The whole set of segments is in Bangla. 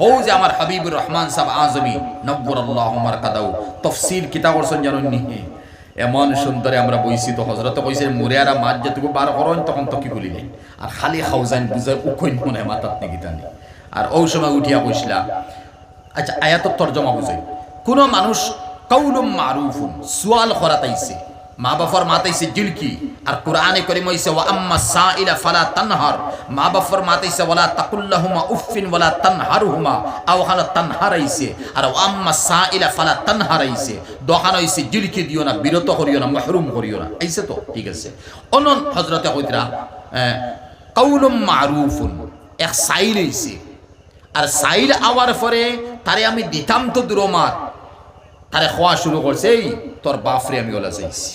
হৌ যে আমার হাবিবুর রহমান সাহ আজমি নব্বর আল্লাহ কাদাউ তফসিল কিতাব করছেন জানুন নি। এমন সুন্দরে আমরা বইছি তো হজরত কইছে মুরিয়ারা মাছ যেটুকু বার করেন তখন তো কি বলি নাই আর খালি খাউজাইন বুঝাই উখইন মনে মাতাত নাকি টানি আর ওই সময় উঠিয়া কইসলা আচ্ছা আয়াতর তর্জমা বুঝাই। কোনো মানুষ কৌলুম মারুফুন, সুয়াল করাতাইছে মা বাবার মাতাইছে জিলকি, আর কোরআনে করিম হইছে, ওয়া আম্মা সাইলা ফালা তানহার। মা বাবার মাতাইছে ওয়ালা তাকুল্লাহুমা উফিন ওয়ালা তানহারুহুমা। আও খানা তানহারাইছে আর ওয়া আম্মা সাইলা ফালা তানহারাইছে দোকান হইছে, জিলকি দিও না, বিরত করিও না, মাহরুম করিও না। আইছে তো, ঠিক আছে। অনন হযরতে কইতরা কৌলুম মারুফুন। এক সাইল হইছে। আর সাইল আওয়ার পরে তারে আমি দিতাম তো দুরমাত তারে খোয়া শুরু করছে, এই, তোর বাফরে আমি ওলা চাইছি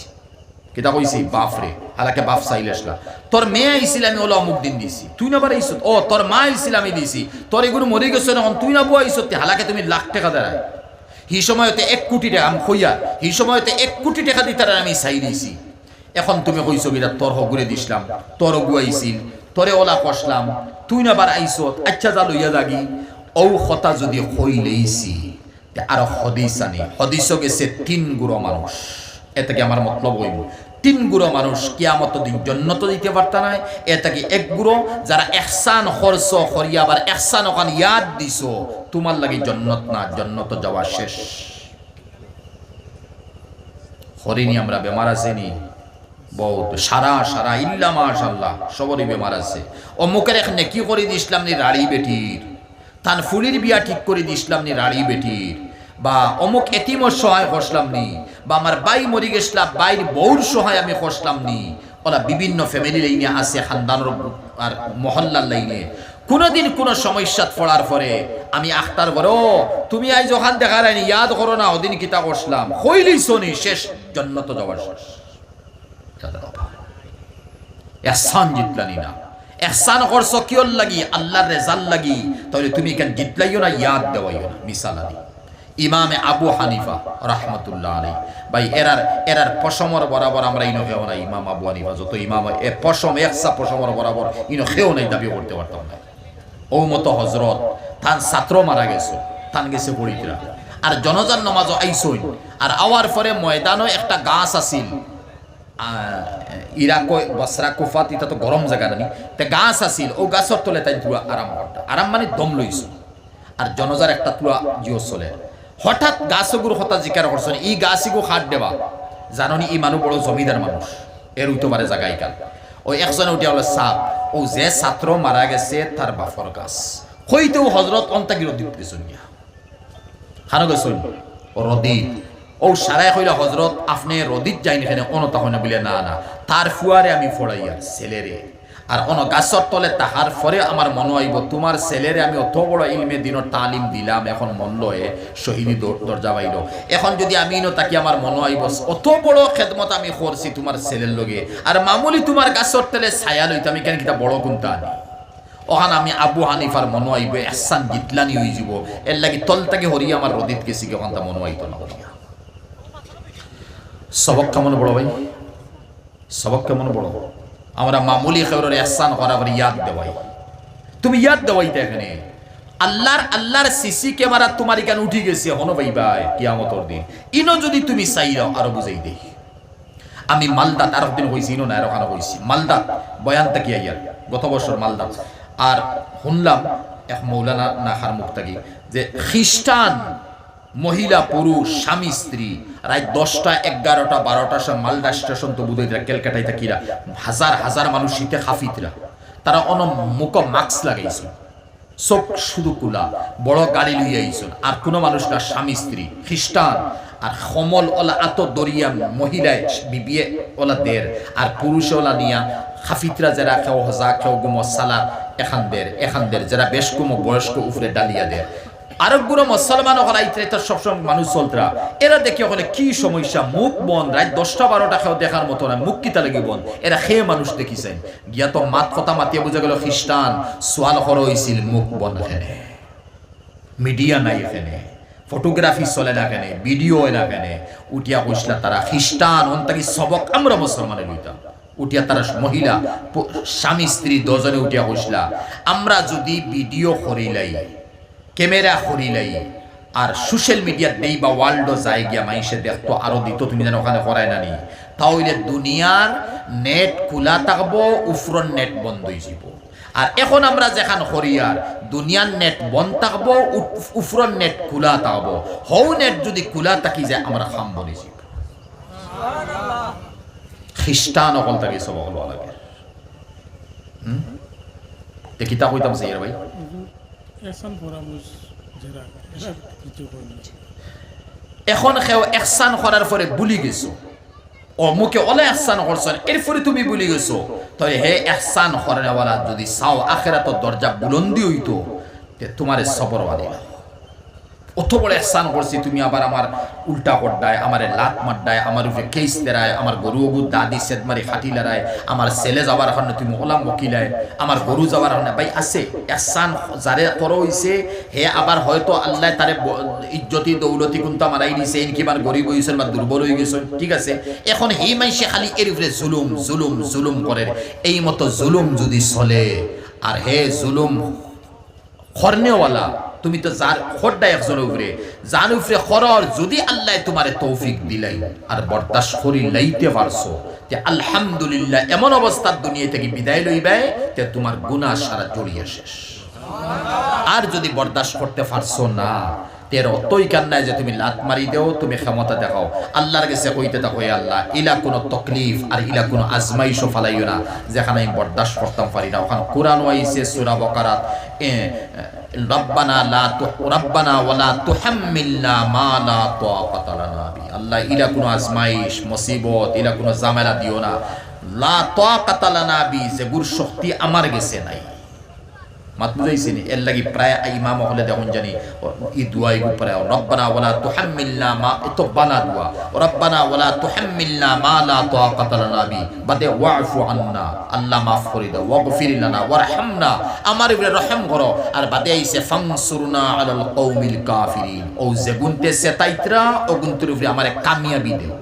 কিতা কইছি বাফরে হালাকে বাপ চাইলে আসলা তোর মেয়ে আইছিল আমি ওলা অমুক দিন দিছি তুই না বারে ও তোর মা আইছিল আমি দিছি তোর এগুলো মরে গেছে না তুই না বউ আইসত হালাকে তুমি লাখ টাকা দাঁড়ায় হি সময়তে এক কোটি টাকা আমি কইয়া হি সময়তে এক কোটি টাকা দিতার আমি চাই দিছি এখন তুমি কইছো বিরা তোর হগুরে দিছিলাম তোর গুয়াইছিল তোরে ওলা কষলাম তুই না বার আইসত আচ্ছা যা লইয়া লাগি ঔ কথা যদি হইলেইছি আর হদিস আনি হদিস গেছে তিন গুড়ো মানুষ এতে কি আমার মতলব হইব। তিন গুড়ো মানুষ কিয়ামত দিন জন্নত দিতে পারতা নাই এটা কি এক গুড়ো। যারা এহসান খরচ করিয়া আবার এহসান ওখান ইয়াদ দিছ, তোমার লাগি জন্নত না, জন্নত যাওয়া শেষ। হরিণী, আমরা বেমার আছেনি? বহুত। সারা সারা, ইল্লা মাশাল্লাহ সবরই বেমার আছে। অমুকের এখানে কি করে দিছিলাম নি রাড়ি বেটির। তান ফুলির বিয়া ঠিক করে দিছিলাম নি রাড়ি বেটির। বা অমুক এতিমর সহায় করলাম নি, বা আমার বাই মরি গেছিলাম বাইর বউর সহায় আমি করলাম নি ওরা বিভিন্ন ফ্যামিলি লাইনে আছে খানদানোর আর মহল্লার লাইনে কোনোদিন কোনো সমস্যাত পড়ার পরে আমি আখতার করো তুমি আই ওখান দেখা রায়নি ইয়াদ করো না ওদিন কিতা করলাম হইলি শনি শেষ, জন্নত যাওয়ার শেষ। এহসান জিতলানি না। এহসান করছ কিয়র লাগি? আল্লাহর রেজাল লাগি। তাহলে তুমি এখানে জিতলাইও না, ইয়াদ দেওয়াইও না মিসাল আলী ইমামে আবু হানিফা, রহমতুল্লাহ আলী ভাই, এরার এরার পশমর বরাবর আমরা ইনো খেও না ইমাম আবু হানিফা। যত ইমাম, এ পশম, একসা পশমর বরাবর ইনো খেও নাই, দাবি করতে পারতাম না। ও মতো হজরত তান ছাত্র মারা গেছো তান গেছে পড়িতরা আর জনজান নমাজ আইসইন। আর আওয়ার পরে ময়দানও একটা গাছ আছিল। ইরাক, বসরা কুফাত এটা তো গরম জায়গা নানি তে গাছ আছিল, ও গাছর তলে তাই তুলা আরাম আরাম মানে দম লইছো। আর জনজার একটা তুলা জিও চলে। হঠাৎ গাছগুর হঠাৎ জিকার করছেন, ই গাছিগু হাত দেবা। জাননি, ই মানুষ বড় জমিদার মানুষ এর উঠতে পারে জায়গায় কাল। ওই একজনে উঠে হলো সাপ ও যে ছাত্র মারা গেছে তার বাফর গাছ। হইতেও হজরত অন্তাগির দিত গেছেন খানো গেছেন রদিত ও সারাই কইলা হজরত আপনি রদিত যাইনি এখানে অনতা হয় না বলে, না না তার ফুয়ারে আমি ফড়াইয়া ছেলেরে আর অন গাছর তলে তাহার পরে আমার মনে হইব তোমার ছেলেরে আমি অত বড় ইলমে দিনের তালিম দিলাম, এখন মন লয়ে শহীদি দরজা বাইল এখন যদি আমি ইনো তাকে আমার মনে হইব অত বড় খেদমত আমি করছি তোমার ছেলের লগে। আর মামুলি তোমার গাছর তলে ছায়া লইতে আমি কেন কিটা বড় আনি। ওখান আমি আবু হানিফার মনে হইব এসান জিতলানি হয়ে যাব। এর লাগি তল তাকে হরি আমার রদিত গেছি ওখান তা মনে হইতো না হরিয়া সবক কেমন বড় ভাই। সবক কেমন বড়। আমরা মামুলি খবরের এহসান করাবার ইয়াদ দেওয়াই। তুমি ইয়াদ দেওয়াইতে এখানে। আল্লাহর আল্লাহর সিসি ক্যামেরা তোমার এখানে উঠি গেছে, হনো ভাই ভাই, কিয়ামতর দিন। ইনো যদি তুমি চাই চাইরাও আরও বুঝাই দেই। আমি মালদাত আর দিন হয়েছি ইনো না আর হয়েছি মালদাত, বয়ান তাকি ইয়ার গত বছর মালদাত। আর শুনলাম এক মৌলানা নাখার মুখ থাকি যে খ্রিস্টান, মহিলা, পুরুষ, স্বামী, স্ত্রী রাত দশটা, এগারোটা বারোটার সময় মালদা স্টেশন তো বুধইরা ক্যালকাটায় থাকিরা হাজার হাজার মানুষ শীতে হাফিতরা তারা অন মুখ মাস্ক লাগাইছিল চোখ শুধু কুলা বড় গাড়ি লইয়া আইছিল আর কোনো মানুষ না, স্বামী, স্ত্রী খ্রিস্টান আর সমল ওলা আত দরিয়া মহিলায় বিবিয়ে ওলা দের আর পুরুষ ওলা নিয়া হাফিতরা যারা কেউ হজা কেউ গুমো সালা এখান দের এখান দের যারা বেশ কুমো বয়স্ক উপরে ডালিয়া দের আরবগুলো মুসলমান আইতে তার সবসময় মানুষ চলতরা এরা দেখি ওখানে কি সমস্যা? মুখ বন রাত দশটা বারোটা খেয়ে দেখার মতো না, মুখ কিতা লাগি বন এরা খেয়ে মানুষ দেখিছেন গিয়া তো মাত কথা মাতিয়ে বোঝা গেল খ্রিস্টান সোয়াল কর হয়েছিল মুখ বন এখানে মিডিয়া নাই এখানে। ফটোগ্রাফি চলে না কেনে, ভিডিও না কেনে। উঠিয়া কইসলা তারা খ্রিস্টান অন্তাকি সবক, আমরা মুসলমানে লইতাম উঠিয়া তারা মহিলা স্বামী, স্ত্রী দজনে উঠিয়া কইসলা আমরা যদি ভিডিও করিলাই ক্যামেরা হরিলাই আর সোশ্যাল মিডিয়ার দেই বা ওয়ার্ল্ডও যায় গিয়া মাইসে দেখতো, আরও দিত, তুমি যেন ওখানে করায় নানি তাহলে দুনিয়ার নেট খোলা থাকব উফরন নেট বন্ধ হয়ে যাব। আর এখন আমরা যেখান হরিয়ার দুনিয়ার নেট বন্ধ থাকব, উফ- উফরন নেট খোলা থাকব। হৌ নেট যদি খোলা থাকি যায়, আমরা খাম বলেছি খ্রিস্টান অকল থাকি সব অকল লাগে। হুম? তে কিতা কইতাম, সাইয়ার ভাই? এসান পরামর্শ যারা কিছু করে না এখন খেও এহসান করার পরে ভুলি গেছো। অমুকে অলে এহসান করছেন এরপরে তুমি ভুলি গেছো। তাহলে হে এহসান করার যদি চাও আখেরাত দরজা বুলন্দি হইতো, তে তোমার সবর বাদিলা অত বড় একসান করছি তুমি আবার আমার উল্টা করডায় আমার লাত মারডায় আমার উপরে কেস তেরায় আমার গরু গু দাদি সেদ মারি খাটি লড়ায়, আমার ছেলে যাবার কারণে তুমি ওলাম বকিলায়, আমার গরু যাবার কারণে ভাই আছে একসান যারে করো হইছে, হে আবার হয়তো আল্লাহ তারে ইজ্জতি দৌলতি কুন্তা মারাই দিছে, এনকি বার গরিব হয়েছেন বা দুর্বল হয়ে গেছেন ঠিক আছে? এখন হে মাইসে খালি এর উপরে জুলুম জুলুম জুলুম করে। এই মতো জুলুম যদি চলে, আর হে জুলুম খরনেওয়ালা তুমি তো যার খরডা একজন উপরে, যার উপরে খরর যদি আল্লাহ তোমারে তৌফিক দিলাই, আর বরদাস করি লাইতে পারছ, যে আলহামদুলিল্লাহ এমন অবস্থার দুনিয়া থেকে বিদায় লইবে যে তোমার গুণা সারা জড়িয়ে শেষ। আর যদি বরদাস্ত করতে পারছ না তের অতই কান্নায় যে তুমি লাত মারি দেও, তুমি ক্ষমতা দেখাও। আল্লাহর কাছে কইতে থাকো আল্লাহ, ইলা কোনো তকলিফ আর ইলা কোনো আজমাইশও ফালাইও না, যেখানে আমি বরদাস্ত করতাম পারি না। ওখানে কোরআন ওয়াইছে সূরা বকারাত তু মা লা বি। আল্লাহ কোনো আজমাইশ, মুসিবত, ইলা কোনো ঝামেলা দিও না। লা বি শক্তি আমার গেছে নাই। মাত বুঝাইছিনি এর লাগি প্রায় ইমাম হলে দেখুন জানি ই দুয়াই উপরে রব্বানা ওয়ালা তুহাম্মিলনা মা এত বালা দুয়া রব্বানা ওয়ালা তুহাম্মিলনা মা লা তাকাতা লানা বি, বাদে ওয়াফু আন্না, আল্লাহ মাফ করে দাও, ওয়াগফির লানা, ওয়ারহামনা, আমার উপরে রহম করো, আর বাদে আইছে, ফানসুরনা আলাল কওমিল কাফিরিন ও যে গুনতে সেতাইত্রা ও গুনতের উপরে আমারে কামিয়াবি দেও।